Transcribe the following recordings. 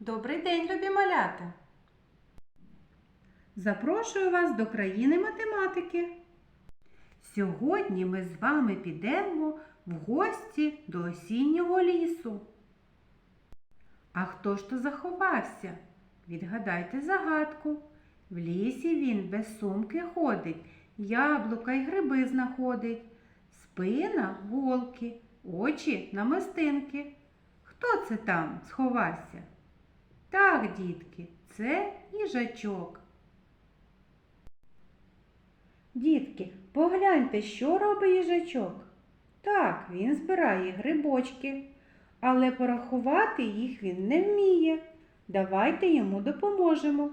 Добрий день, любі малята! Запрошую вас до країни математики. Сьогодні ми з вами підемо в гості до осіннього лісу. А хто ж то заховався? Відгадайте загадку. В лісі він без сумки ходить, яблука й гриби знаходить, спина голки, очі намистинки. Хто це там сховався? Так, дітки, це їжачок. Дітки, погляньте, що робить їжачок. Так, він збирає грибочки, але порахувати їх він не вміє. Давайте йому допоможемо.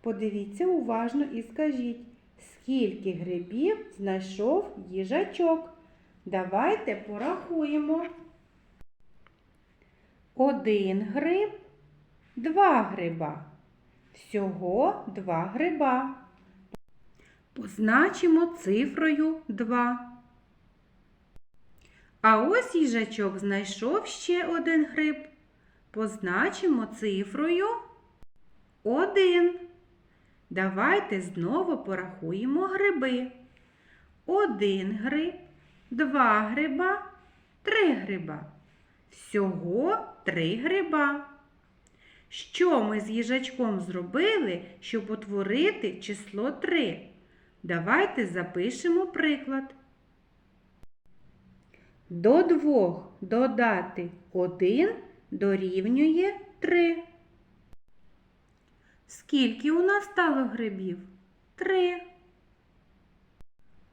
Подивіться уважно і скажіть, скільки грибів знайшов їжачок. Давайте порахуємо. Один гриб, два гриба. Всього два гриба. Позначимо цифрою 2. А ось їжачок знайшов ще один гриб. Позначимо цифрою 1. Давайте знову порахуємо гриби. Один гриб, два гриба, три гриба. Всього три гриба. Що ми з їжачком зробили, щоб утворити число 3? Давайте запишемо приклад. До двох додати 1 дорівнює 3. Скільки у нас стало грибів? 3.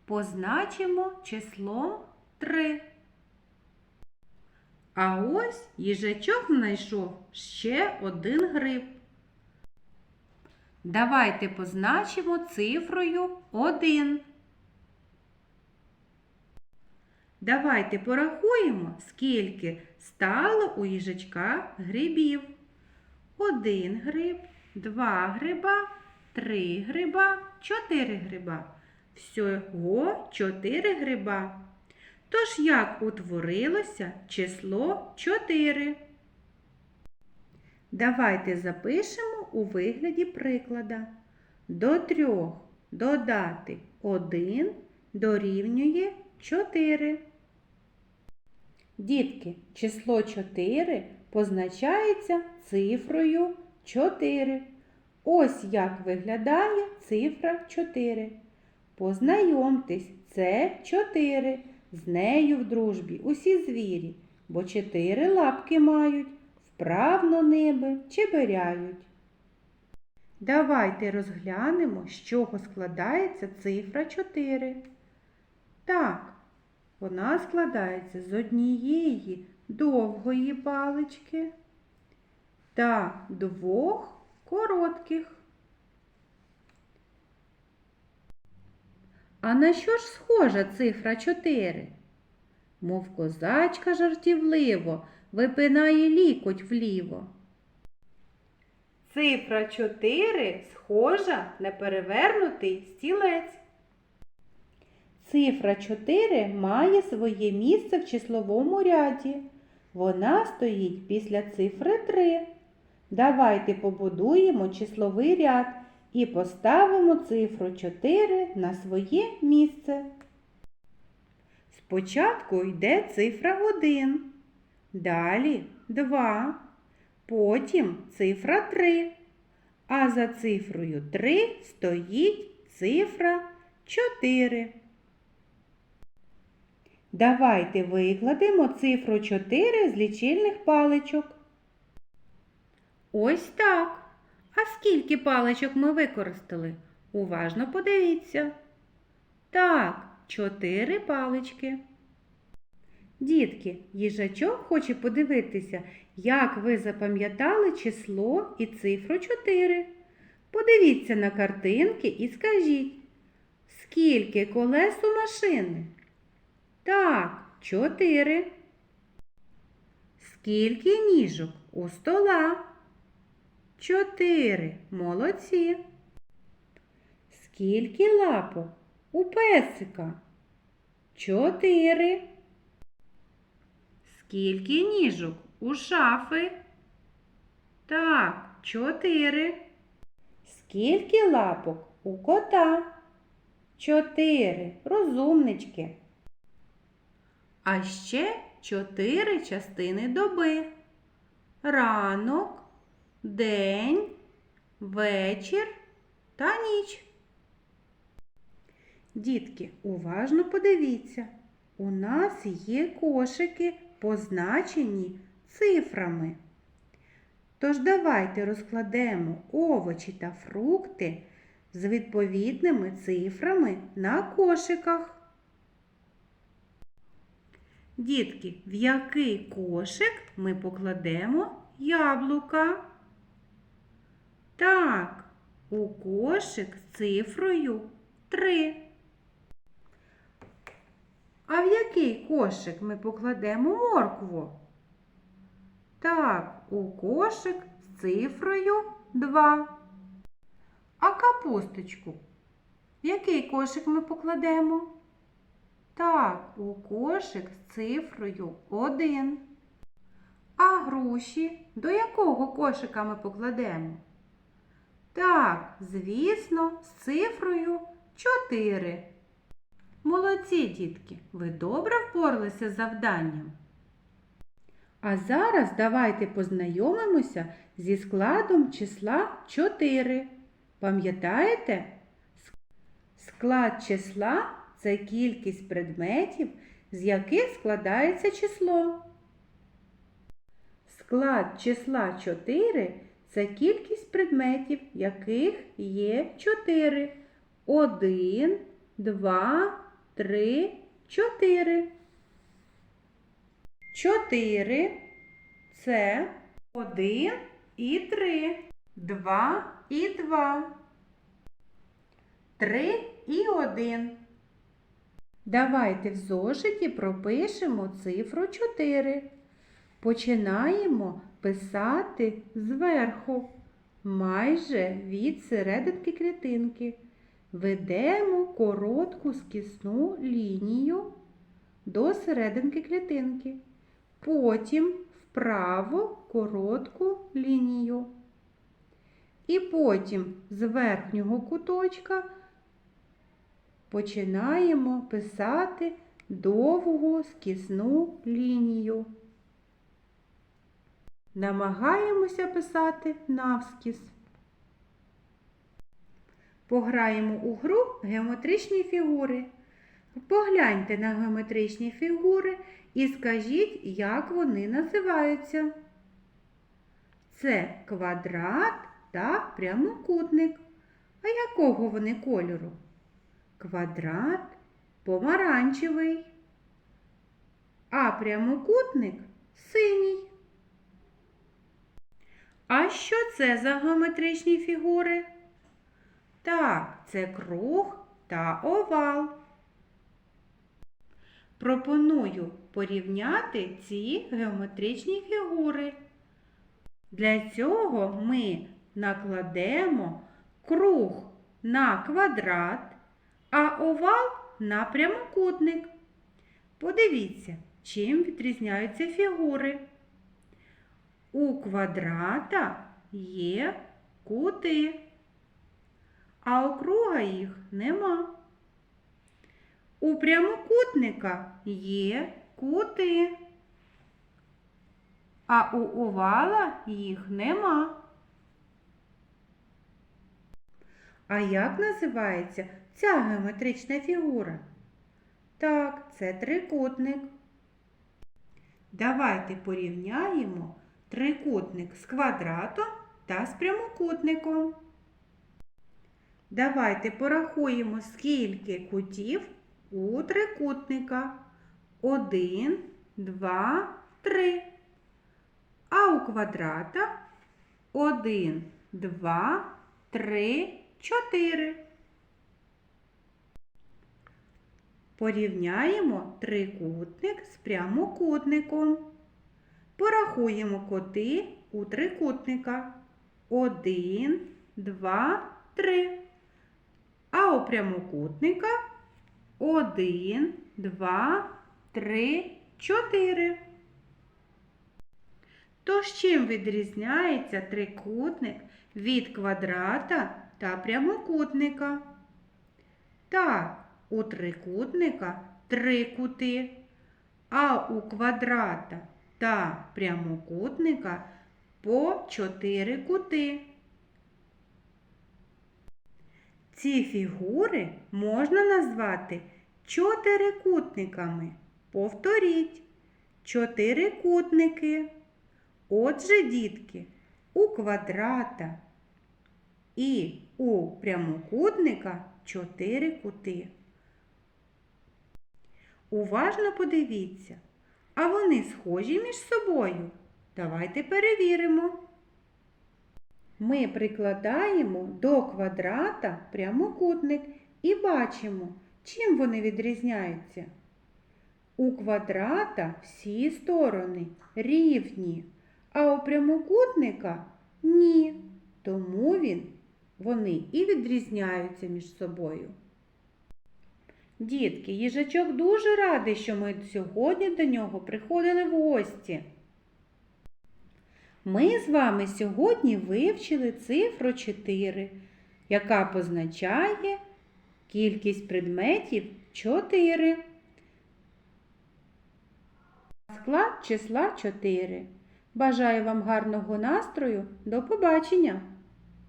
Позначимо числом 3. А ось їжачок знайшов ще один гриб. Давайте позначимо цифрою 1. Давайте порахуємо, скільки стало у їжачка грибів. Один гриб, два гриба, три гриба, чотири гриба. Всього чотири гриба. Тож як утворилося число 4? Давайте запишемо у вигляді приклада. До трьох додати 1 дорівнює 4. Дітки, число 4 позначається цифрою 4. Ось як виглядає цифра 4. Познайомтесь, це 4. З нею в дружбі усі звірі, бо чотири лапки мають, вправно ними чеберяють. Давайте розглянемо, з чого складається цифра 4. Так, вона складається з однієї довгої палички та двох коротких. А на що ж схожа цифра 4? Мов козачка жартівливо випинає лікоть вліво. Цифра 4 схожа на перевернутий стілець. Цифра 4 має своє місце в числовому ряді. Вона стоїть після цифри 3. Давайте побудуємо числовий ряд і поставимо цифру 4 на своє місце. Спочатку йде цифра 1, далі 2, потім цифра 3, а за цифрою 3 стоїть цифра 4. Давайте викладемо цифру 4 з лічильних паличок. Ось так. А скільки паличок ми використали? Уважно подивіться. Так, чотири палички. Дітки, їжачок хоче подивитися, як ви запам'ятали число і цифру 4. Подивіться на картинки і скажіть, скільки колес у машини? Так, чотири. Скільки ніжок у стола? Чотири. Молодці. Скільки лапок у песика? Чотири. Скільки ніжок у шафи? Так, чотири. Скільки лапок у кота? Чотири. Розумнички. А ще чотири частини доби. Ранок, день, вечір та ніч. Дітки, уважно подивіться. У нас є кошики, позначені цифрами. Тож давайте розкладемо овочі та фрукти з відповідними цифрами на кошиках. Дітки, в який кошик ми покладемо яблука? Так, у кошик з цифрою 3. А в який кошик ми покладемо моркву? Так, у кошик з цифрою 2. А капусточку? В який кошик ми покладемо? Так, у кошик з цифрою 1. А груші до якого кошика ми покладемо? Так, звісно, з цифрою 4. Молодці, дітки, ви добре впоралися з завданням. А зараз давайте познайомимося зі складом числа 4. Пам'ятаєте? Склад числа це кількість предметів, з яких складається число. Склад числа 4 це кількість предметів, яких є 4. 1, 2, 3, 4. 4 це 1 і 3, 2 і 2, 3 і 1. Давайте в зошиті пропишемо цифру 4. Починаємо писати зверху, майже від серединки клітинки. Ведемо коротку скісну лінію до серединки клітинки. Потім вправо коротку лінію. І потім з верхнього куточка починаємо писати довгу скісну лінію. Намагаємося писати навскіз. Пограємо у гру геометричні фігури. Погляньте на геометричні фігури і скажіть, як вони називаються. Це квадрат та прямокутник. А якого вони кольору? Квадрат помаранчевий, а прямокутник синій. А що це за геометричні фігури? Так, це круг та овал. Пропоную порівняти ці геометричні фігури. Для цього ми накладемо круг на квадрат, а овал на прямокутник. Подивіться, чим відрізняються фігури. У квадрата є кути, а у круга їх нема. У прямокутника є кути, а у овала їх нема. А як називається ця геометрична фігура? Так, це трикутник. Давайте порівняємо трикутник з квадратом та з прямокутником. Давайте порахуємо, скільки кутів у трикутника. Один, два, три. А у квадрата один, два, три, чотири. Порівняємо трикутник з прямокутником. Порахуємо коти у трикутника. Один, два, три. А у прямокутника один, два, три, чотири. Тож чим відрізняється трикутник від квадрата та прямокутника? Так, у трикутника три кути, а у квадрата та прямокутника по чотири кути. Ці фігури можна назвати чотирикутниками. Повторіть, чотирикутники. Отже, дітки, у квадрата і у прямокутника чотири кути. Уважно подивіться, а вони схожі між собою. Давайте перевіримо. Ми прикладаємо до квадрата прямокутник і бачимо, чим вони відрізняються. У квадрата всі сторони рівні, а у прямокутника ні. Тому він, вони і відрізняються між собою. Дітки, їжачок дуже радий, що ми сьогодні до нього приходили в гості. Ми з вами сьогодні вивчили цифру 4, яка позначає кількість предметів 4. Склад числа 4. Бажаю вам гарного настрою. До побачення!